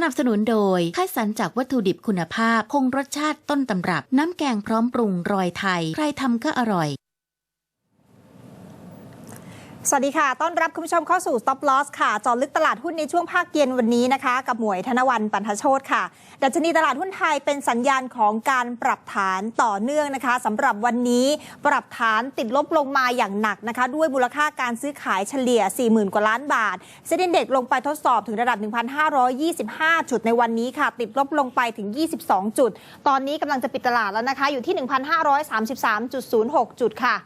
สนับสนุนโดยคัดสรรจากวัตถุดิบคุณภาพ คงรสชาติต้นตำรับ น้ำแกงพร้อมปรุงรอยไทย ใครทำก็อร่อย สวัสดีค่ะ ต้อนรับคุณผู้ชมเข้าสู่ Stop Loss ค่ะ จอลึกตลาดหุ้นในช่วงภาคเย็นวันนี้นะคะ กับหมวยธนวันปันทโชตค่ะ ดัชนีตลาดหุ้นไทยเป็นสัญญาณของการปรับฐานต่อเนื่องนะคะสำหรับวันนี้ปรับฐานติดลบลงมาอย่างหนักนะคะ ด้วยมูลค่าการซื้อขายเฉลี่ย 40,000 กว่าล้านบาทเซ็นดินเด็กลงไปทดสอบถึงระดับ 1,525 จุดในวันนี้ค่ะ ติดลบลงไปถึง 22 จุด ตอนนี้กำลังจะปิดตลาดแล้วนะคะ อยู่ที่ 1,533.06 จุดค่ะ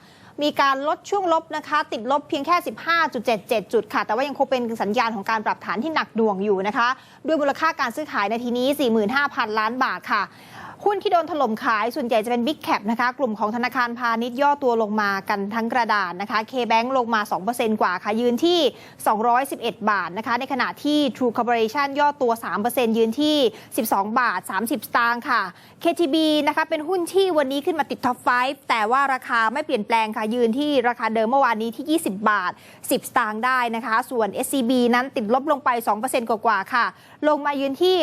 มีการลดช่วงลบนะคะ ติดลบเพียงแค่ 15.77 จุดค่ะ แต่ว่ายังคงเป็นสัญญาณของการปรับฐานที่หนักหน่วงอยู่นะคะ ด้วยมูลค่าการซื้อขายในทีนี้ 45,000 ล้านบาทค่ะ หุ้นที่โดนถล่มขายส่วนใหญ่จะเป็นบิ๊กแคปนะคะ กลุ่มของธนาคารพาณิชย์ย่อตัวลงมากันทั้งกระดานนะคะ K-Bank ลงมา 2%กว่าค่ะ ยืนที่ 211 บาทนะคะ ในขณะที่ True Corporation ย่อตัว 3%ยืนที่ 12 บาท 30 สตางค์ค่ะ KTB นะคะเป็นหุ้นที่วันนี้ขึ้นมาติดท็อป 5 แต่ว่าราคาไม่เปลี่ยนแปลงค่ะ ยืนที่ราคาเดิมเมื่อวานนี้ที่ 20 บาท 10 สตางค์ได้นะคะ ส่วน SCB นั้นติดลบลงไป 2%กว่าๆค่ะ ลงมายืนที่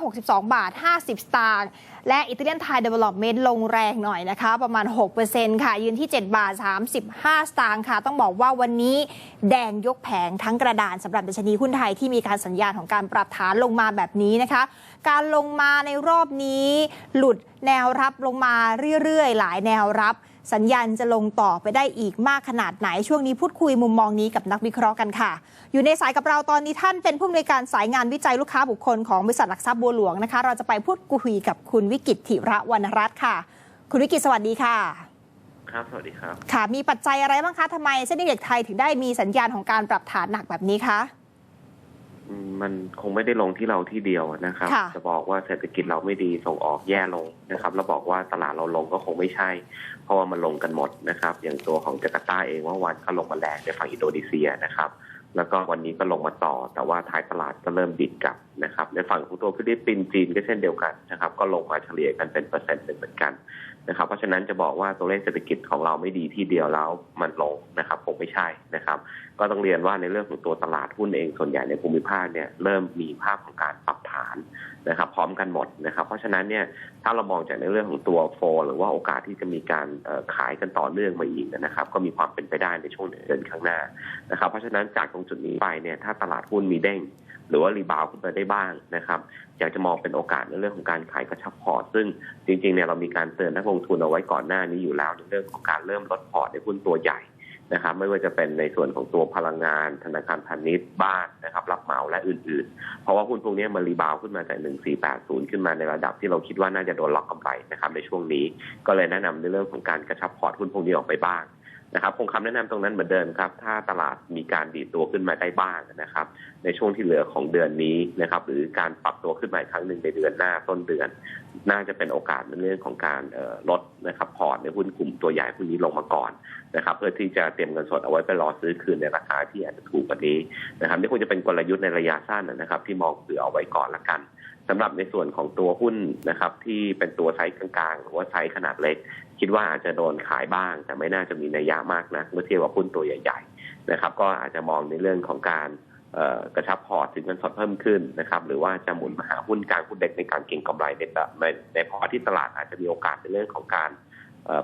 162 บาท 50 สตางค์ และอิตาเลียนไทยเดเวล็อปเมนต์ลงแรงหน่อยนะคะ ประมาณ 6%ค่ะ ยืนที่ 7 บาท 35 สตางค์ค่ะ ต้องบอกว่าวันนี้แดงยกแผงทั้งกระดานสำหรับดัชนีหุ้นไทยที่มีการสัญญาณของการปรับฐานลงมาแบบนี้นะคะ การลงมาในรอบนี้ หลุดแนวรับลงมาเรื่อยๆ หลายแนวรับ สัญญาณจะลงต่อไปได้อีกมากขนาดไหนช่วงนี้พูดคุยมุมมองนี้กับนักวิเคราะห์กันค่ะ อยู่ในสายกับเราตอนนี้ท่านเป็นผู้อำนวยการสายงานวิจัยลูกค้าบุคคลของบริษัทหลักทรัพย์บัวหลวงนะคะ เราจะไปพูดคุยกับคุณวิกิตถิระวรรณรัตน์ค่ะ คุณวิกิตสวัสดีค่ะ ครับ สวัสดีครับ ค่ะ มีปัจจัยอะไรบ้างคะทำไมเส้นดินเด็กไทยถึงได้มีสัญญาณของการปรับฐานหนักแบบนี้คะอื มมันคงไม่ได้ลงที่เราที่เดียวนะครับ ค่ะ จะบอกว่าเศรษฐกิจเราไม่ดีส่งออกแย่ลงนะครับ แล้วบอกว่าตลาดเราลงก็คงไม่ใช่ เพราะว่ามันลงกันหมดนะครับ อย่างตัวของจาการ์ตาเองว่าวันก็ลงมาแรงในฝั่งอินโดนีเซียนะครับ แล้วก็วันนี้ก็ลงมาต่อ แต่ว่าท้ายตลาดก็เริ่มดิดกลับนะครับ ในฝั่งของตัวฟิลิปปินส์จีนก็เช่นเดียวกันนะครับ ก็ลงมาเฉลี่ยกันเป็นเปอร์เซ็นต์หนึ่งเหมือนกัน นะครับเพราะฉะนั้นจะบอกว่าตัวเลขเศรษฐกิจของเราไม่ดีที่เดียวแล้วมันลงนะครับคงไม่ใช่นะครับ ก็ต้องเรียนว่าในเรื่องของตัวตลาดหุ้นเองส่วนใหญ่ในภูมิภาคเนี่ยเริ่มมีภาพของการปรับฐานนะครับ พร้อมกันหมดนะครับ เพราะฉะนั้นเนี่ยถ้าเรามองจากในเรื่องของตัวโฟหรือว่าโอกาสที่จะมีการขายกันต่อเนื่องมาอีกนะครับ ก็มีความเป็นไปได้ในช่วงเดือนข้างหน้านะครับ เพราะฉะนั้นจากตรงจุดนี้ไปเนี่ยถ้าตลาดหุ้นมีเด้ง หรือว่ารีบาวขึ้นไปได้บ้างนะครับอยากจะมองเป็นโอกาสในเรื่องของการขายกระชับพอร์ตซึ่งจริงๆเนี่ยเรามีการเตือนนักลงทุนเอาไว้ก่อนหน้านี้อยู่แล้วในเรื่องของการเริ่มลดพอร์ตในหุ้นตัวใหญ่นะครับไม่ว่าจะเป็นในส่วนของตัวพลังงาน ธนาคารพาณิชย์บ้านนะครับรับเหมาและอื่นๆ เพราะว่าหุ้นพวกนี้มันรีบาวขึ้นมาจาก 1480 ขึ้นมาในระดับที่เราคิดว่าน่าจะโดนล็อกกำไรนะครับในช่วงนี้ ก็เลยแนะนำในเรื่องของการกระชับพอร์ตหุ้นพวกนี้ออกไปบ้าง นะครับคงคำแนะนำตรงนั้นเหมือนเดิมครับ ถ้าตลาดมีการดีดตัวขึ้นมาได้บ้างนะครับ ในช่วงที่เหลือของเดือนนี้นะครับ หรือการปรับตัวขึ้นมาอีกครั้งหนึ่งในเดือนหน้าต้นเดือน น่าจะเป็นโอกาสในเรื่องของการลดนะครับพอร์ตในหุ้นกลุ่มตัวใหญ่พวกนี้ลงมาก่อนนะครับ เพื่อที่จะเตรียมเงินสดเอาไว้ไปรอซื้อคืนในราคาที่อาจจะถูกกว่านี้นะครับนี่คงจะเป็นกลยุทธ์ในระยะสั้นนะครับ ที่มองเผื่อเอาไว้ก่อนละกันสำหรับในส่วนของตัวหุ้นนะครับที่เป็นตัวไซส์กลางๆ หรือว่าไซส์ขนาดเล็ก คิดว่าอาจจะโดนขายบ้าง แต่ไม่น่าจะมีนัยยะมากนะเมื่อเทียบกับหุ้นตัวใหญ่ๆนะครับ ก็อาจจะมองในเรื่องของการกระชับพอร์ตถึงเงินสดเพิ่มขึ้นนะครับ หรือว่าจะหมุนมาหาหุ้นกลางหุ้นเล็กในการเก็งกำไรในแบบในในพอร์ตที่ตลาดอาจจะมีโอกาสในเรื่องของการ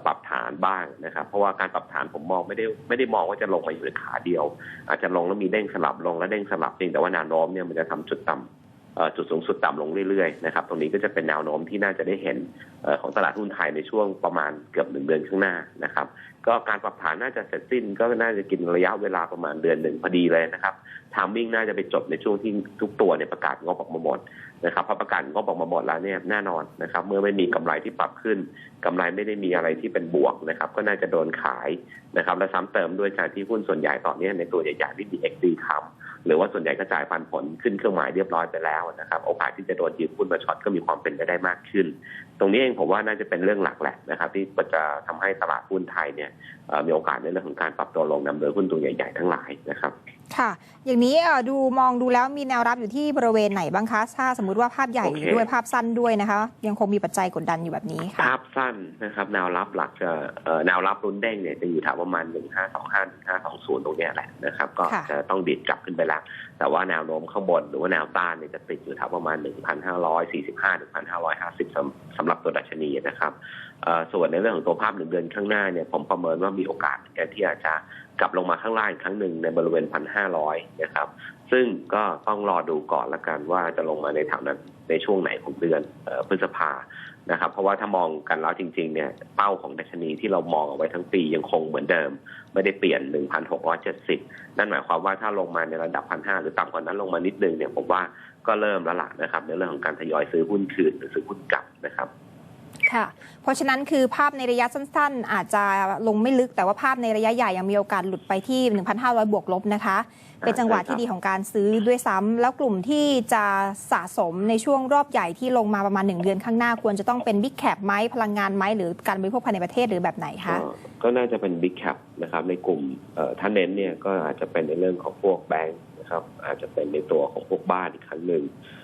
ปรับฐานบ้างนะครับ เพราะว่าการปรับฐานผมมองไม่ได้ไม่ได้มองว่าจะลงมาอยู่ในขาเดียว อาจจะลงแล้วมีเด้งสลับลงแล้วเด้งสลับจริงแต่ว่าแนวโน้มเนี่ยมันจะทำจุดต่ำเอ่อ จุดสูงสุดต่ำลงเรื่อยๆนะครับตรงนี้ก็จะเป็นแนวโน้มที่น่าจะได้เห็นอของตลาดหุ้นไทยในช่วงประมาณเกือบหนึ่งเดือนข้างหน้านะครับ ก็การปรับฐานน่าจะเสร็จสิ้นก็น่าจะกินระยะเวลาประมาณเดือนหนึ่งพอดีเลยนะครับทามมิ่งน่าจะไปจบในช่วงที่ทุกตัวเนี่ยประกาศงบออกมาหมดนะครับพอประกาศงบออกมาหมดแล้วเนี่ยแน่นอนนะครับ เมื่อไม่มีกำไรที่ปรับขึ้นกำไรไม่ได้มีอะไรที่เป็นบวกนะครับ ก็น่าจะโดนขายนะครับ และซ้ำเติมด้วยจากที่หุ้นส่วนใหญ่ตอนนี้ในตัวใหญ่ๆที่ DXD ทำ หรือว่าส่วนใหญ่ก็จ่ายปันผลขึ้นเครื่องหมายเรียบร้อยไปแล้วนะครับโอกาสที่จะโดนยืมหุ้นมาช็อตก็มีความเป็นไปได้มากขึ้น ตรงนี้เองผมว่าน่าจะเป็นเรื่องหลักแหละนะครับ ที่จะทำให้ตลาดหุ้นไทยเนี่ยมีโอกาสในเรื่องของการปรับตัวลงนำโดยหุ้นตัวใหญ่ๆทั้งหลายนะครับ ค่ะ อย่างนี้เอ่อดูมองดูแล้วมีแนวรับอยู่ที่บริเวณไหนบ้างคะ ถ้าสมมุติว่าภาพใหญ่โอเคด้วยภาพสั้นด้วยนะคะ ยังคงมีปัจจัยกดดันอยู่แบบนี้ค่ะภาพสั้นนะครับ แนวรับหลักจะเอ่อแนวรับรุนเด้งเนี่ยจะอยู่แถวประมาณ1 5 2 5 1 5 2 0ตรงเนี้ยแหละนะครับ ก็ค่ะจะต้องดิดกลับขึ้นไปแล้ว แต่ว่าแนวโน้มข้างบนหรือว่าแนวต้านเนี่ยจะติดอยู่แถวประมาณ1,545 1,550สำสำหรับตัวดัชนีนะครับเอ่อ ส่วนในเรื่องของตัวภาพหนึ่งเดือนข้างหน้าเนี่ยผมประเมินว่ามีโอกาสที่อาจจะกลับลงมาข้างล่างอีกครั้งหนึ่งในบริเวณ1,500นะครับ ซึ่งก็ต้องรอดูก่อนละกันว่าจะลงมาในแถวนั้นในช่วงไหนของเดือนออพฤษภานะครับ เพราะว่าถ้ามองกันแล้วจริง ๆ เนี่ยเป้าของดัชนีที่เรามองเอาไว้ทั้งปียังคงเหมือนเดิม ไม่ได้เปลี่ยน 1,670 นั่นหมายความว่าถ้าลงมาในระดับ 1,500 หรือต่ำกว่านั้นลงมานิดนึงเนี่ยผมว่าก็เริ่มแล้วล่ะนะครับ ในเรื่องของการทยอยซื้อหุ้นคืนหรือซื้อหุ้นกลับนะครับ ค่ะ เพราะฉะนั้นคือภาพในระยะสั้นๆ อาจจะลงไม่ลึกแต่ว่าภาพในระยะใหญ่ยังมีโอกาสหลุดไปที่ 1,500 บวกลบนะคะ เป็นจังหวะใช่ครับที่ดีของการซื้อด้วยซ้ำแล้วกลุ่มที่จะสะสมในช่วงรอบใหญ่ที่ลงมาประมาณ 1 เดือนข้างหน้าควรจะต้องเป็นบิ๊กแคปไหมพลังงานไหมหรือการบริโภคภายในประเทศหรือแบบไหนคะ ก็ก็น่าจะเป็นบิ๊กแคปนะครับในกลุ่มเอ่อถ้าเน้นเนี่ยก็อาจจะเป็นในเรื่องของพวกแบงค์นะครับอาจจะเป็นในตัวของพวกบ้านอีกครั้งหนึ่งเอ่อ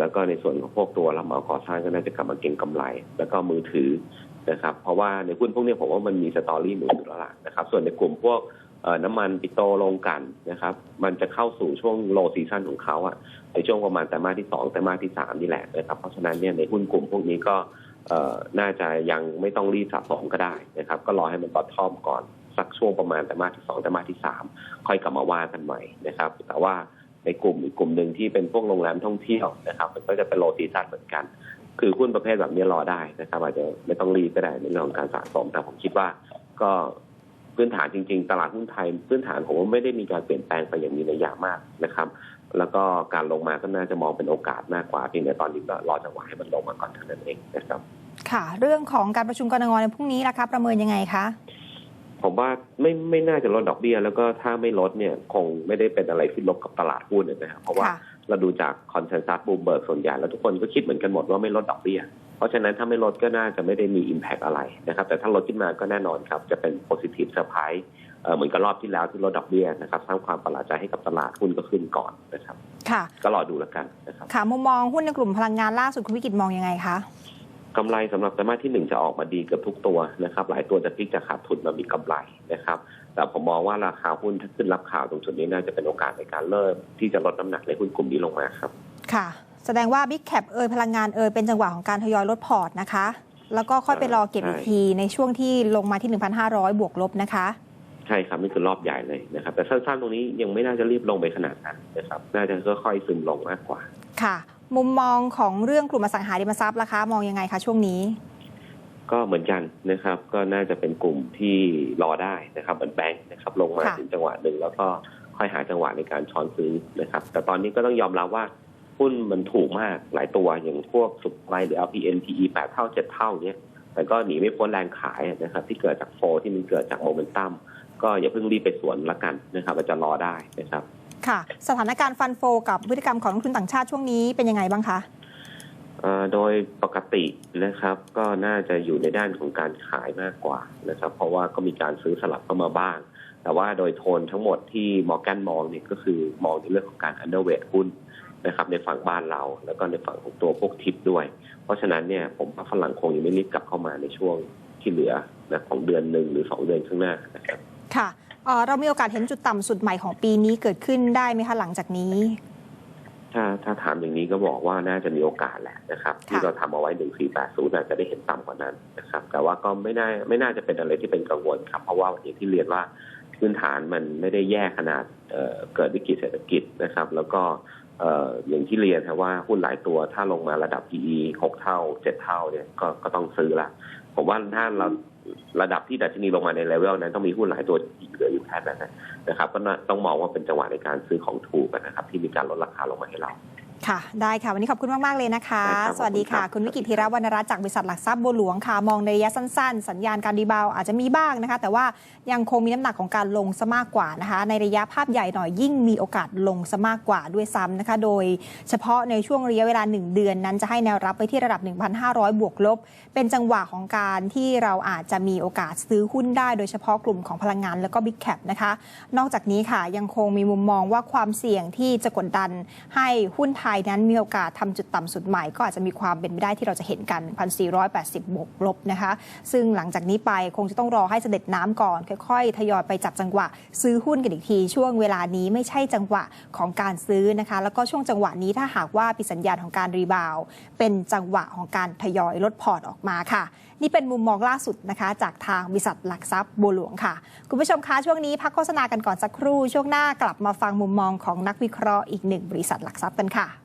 แล้วก็ในส่วนของพวกตัวรับเหมาก่อสร้างก็น่าจะกลับมาเก็งกำไร แล้วก็มือถือนะครับ เพราะว่าในหุ้นพวกนี้ผมว่ามันมีสตอรี่หนุนอยู่แล้วล่ะนะครับ ส่วนในกลุ่มพวกน้ำมันปิโตรลงกันนะครับ มันจะเข้าสู่ช่วงโลซีซันของเขาอะในช่วงประมาณไตรมาที่สองไตรมาที่สามนี่แหละนะครับ เพราะฉะนั้นเนี่ยในหุ้นกลุ่มพวกนี้ก็น่าจะยังไม่ต้องรีบสะสมก็ได้นะครับ ก็รอให้มันบอททอมก่อนสักช่วงประมาณแต่มาที่สองแต่มาที่สามค่อยกลับมาว่ากันใหม่นะครับ แต่ว่า ในกลุ่มอีกกลุ่มหนึ่งที่เป็นพวกโรงแรมท่องเที่ยวนะครับ มันก็จะเป็นโลซีซันเหมือนกัน คือหุ้นประเภทแบบนี้รอได้นะครับอาจจะไม่ต้องรีบก็ได้ในเรื่องของการสะสมแต่ผมคิดว่าก็พื้นฐานจริง ๆ ตลาดหุ้นไทย พื้นฐานผมว่าไม่ได้มีการเปลี่ยนแปลงไปอย่างมีนัยยะมากนะครับ แล้วก็การลงมาก็น่าจะมองเป็นโอกาสมากกว่าเพียงแต่ตอนนี้ก็รอจังหวะให้มันลงมาก่อนเท่านั้นเองนะครับ ค่ะ เรื่องของการประชุมกรงในพรุ่งนี้ล่ะคะประเมินยังไงคะ ผมว่าไม่ไม่น่าจะลดดอกเบี้ย แล้วก็ถ้าไม่ลดเนี่ยคงไม่ได้เป็นอะไรที่ลบกับตลาดหุ้นนะครับเพราะว่าค่ะเราดูจากคอนเซนแซสบูมเบิร์กส่วนใหญ่แล้วทุกคนก็คิดเหมือนกันหมดว่าไม่ลดดอกเบี้ย เพราะฉะนั้นถ้าไม่ลดก็น่าจะไม่ได้มี Impact อะไรนะครับ แต่ถ้าลดขึ้นมาก็แน่นอนครับ จะเป็น positive surprise เอ่อเหมือนกับรอบที่แล้วที่ลดดอกเบี้ยนะครับสร้างความประหลาดใจให้กับตลาดหุ้นก็ขึ้นก่อนนะครับ ค่ะ ก็รอดูแล้วกันนะครับ ค่ะมุมมองหุ้นในกลุ่มพลังงานล่าสุดคุณวิกิตมองยังไงคะ กำไรสำหรับไตรมาสที่หนึ่งจะออกมาดีเกือบทุกตัวนะครับ หลายตัวจะพลิกจากขาดทุนมามีกำไรนะครับ แต่ผมมองว่าราคาหุ้นถ้าขึ้นรับข่าวตรงจุดนี้น่าจะเป็นโอกาสในการเริ่ม ที่จะลดน้ำหนักในหุ้นกลุ่มนี้ลงมาครับ ค่ะ แสดงว่าบิ๊กแคปเอยพลังงานเอยเป็นจังหวะของการทยอยลดพอร์ตนะคะ แล้วก็ค่อยไปรอเก็บใช่อีกทีในช่วงที่ลงมาที่ 1,500 บวกลบนะคะใช่ครับนี่คือรอบใหญ่เลยนะครับ แต่สั้นๆตรงนี้ยังไม่น่าจะรีบลงไปขนาดนั้นนะครับ น่าจะค่อยๆซึมลงมากกว่า ค่ะ มุมมองของเรื่องกลุ่มอสังหาริมทรัพย์ล่ะคะ มองยังไงคะช่วงนี้ ก็เหมือนกันนะครับ ก็น่าจะเป็นกลุ่มที่รอได้นะครับเหมือนแบงค์นะครับ ลงมาค่ะถึงจังหวะหนึ่งแล้วก็ค่อยหาจังหวะในการช้อนซื้อนะครับ แต่ตอนนี้ก็ต้องยอมรับว่าหุ้นมันถูกมากหลายตัวอย่างพวกสุขไลหรือ LPN PE แปดเท่าเจ็ดเท่าเนี้ยแต่ก็หนีไม่พ้นแรงขายนะครับ ที่เกิดจากโฟลที่มันเกิดจากโมเมนตัมก็อย่าเพิ่งรีบไปสวนละกันนะครับอาจจะรอได้นะครับ ค่ะ สถานการณ์ฟันโฟ กับพฤติกรรมของนักทุนต่างชาติช่วงนี้เป็นยังไงบ้างคะเอ่อโดยปกตินะครับก็น่าจะอยู่ในด้านของการขายมากกว่านะครับ เพราะว่าก็มีการซื้อสลับเข้ามาบ้าง แต่ว่าโดยโทนทั้งหมดที่มอร์แกนมองเนี่ยก็คือมองในเรื่องของการอันเดอร์เวทหุ้นนะครับในฝั่งบ้านเรา แล้วก็ในฝั่งของตัวพวกทิปด้วย เพราะฉะนั้นเนี่ยผมว่าฝรั่งคงยังไม่รีบกลับเข้ามาในช่วงที่เหลือนะของเดือนหนึ่งหรือสองเดือนข้างหน้านะครับค่ะ เรามีโอกาสเห็นจุดต่ำสุดใหม่ของปีนี้เกิดขึ้นได้ไหมคะหลังจากนี้ ถ้าถ้าถามอย่างนี้ก็บอกว่าน่าจะมีโอกาสแหละนะครับ ที่เราทำเอาไว้หนึ่งสี่แปดศูนย์อาจจะได้เห็นต่ำกว่านั้นนะครับ แต่ว่าก็ไม่น่าไม่น่าจะเป็นอะไรที่เป็นกังวลครับ เพราะว่าอย่างที่เรียนว่าพื้นฐานมันไม่ได้แย่ขนาดเเกิดวิกฤตเศรษฐกิจนะครับ แล้วก็อย่างที่เรียนครับว่าหุ้นหลายตัวถ้าลงมาระดับ PE หกเท่าเจ็ดเท่าเนี่ยก็ก็ต้องซื้อละผมว่าถ้าเรา ระดับที่ดัชนีลงมาในเลเวลนั้นต้องมีหุ้นหลายตัวเหลืออยู่แค่นั้นนะครับ ก็น่าต้องมองว่าเป็นจังหวะในการซื้อของถูกนะครับ ที่มีการลดราคาลงมาให้เรา ค่ะ ได้ค่ะ วันนี้ขอบคุณมาก ๆ เลยนะคะได้ครับสวัสดีค่ะขอบคุคุณณครับวิกิตธีรวรรณรัตน์จากบริษัทหลักทรัพย์บัวหลวงค่ะ มองในระยะสั้น ๆ สัญญาณการดีบาวอาจจะมีบ้างนะคะ แต่ว่ายังคงมีน้ำหนักของการลงซะมากกว่านะคะ ในระยะภาพใหญ่หน่อยยิ่งมีโอกาสลงซะมากกว่าด้วยซ้ำนะคะ โดยเฉพาะในช่วงระยะเวลา 1 เดือนนั้นจะให้แนวรับไปที่ระดับ 1,500 บวกลบ เป็นจังหวะของการที่เราอาจจะมีโอกาสซื้อหุ้นได้ โดยเฉพาะกลุ่มของพลังงานแล้วก็บิ๊กแคปนะคะ นอกจากนี้ค่ะยังคงมีมุมมองว่าความเสี่ยงที่จะกดดันให้หุ้นไทยนั้นมีโอกาสทำจุดต่ำสุดใหม่ก็อาจจะมีความเป็นไปได้ที่เราจะเห็นกัน 1,480 บวกลบนะคะ ซึ่งหลังจากนี้ไปคงจะต้องรอให้เสด็จน้ำก่อน ค่อยๆ ทยอยไปจับจังหวะ ซื้อหุ้นกันอีกที ช่วงเวลานี้ไม่ใช่จังหวะของการซื้อนะคะ แล้วก็ช่วงจังหวะนี้ถ้าหากว่ามีสัญญาณของการรีบาวเป็นจังหวะของการทยอยลดพอร์ตออกมาค่ะ นี่เป็นมุมมองล่าสุดนะคะ จากทางบริษัทหลักทรัพย์บัวหลวงค่ะ คุณผู้ชมคะช่วงนี้พักโฆษณากันก่อนสักครู่ ช่วงหน้ากลับมาฟังมุมมองของนักวิเคราะห์อีกหนึ่งบริษัทหลักทรัพย์กันค่ะ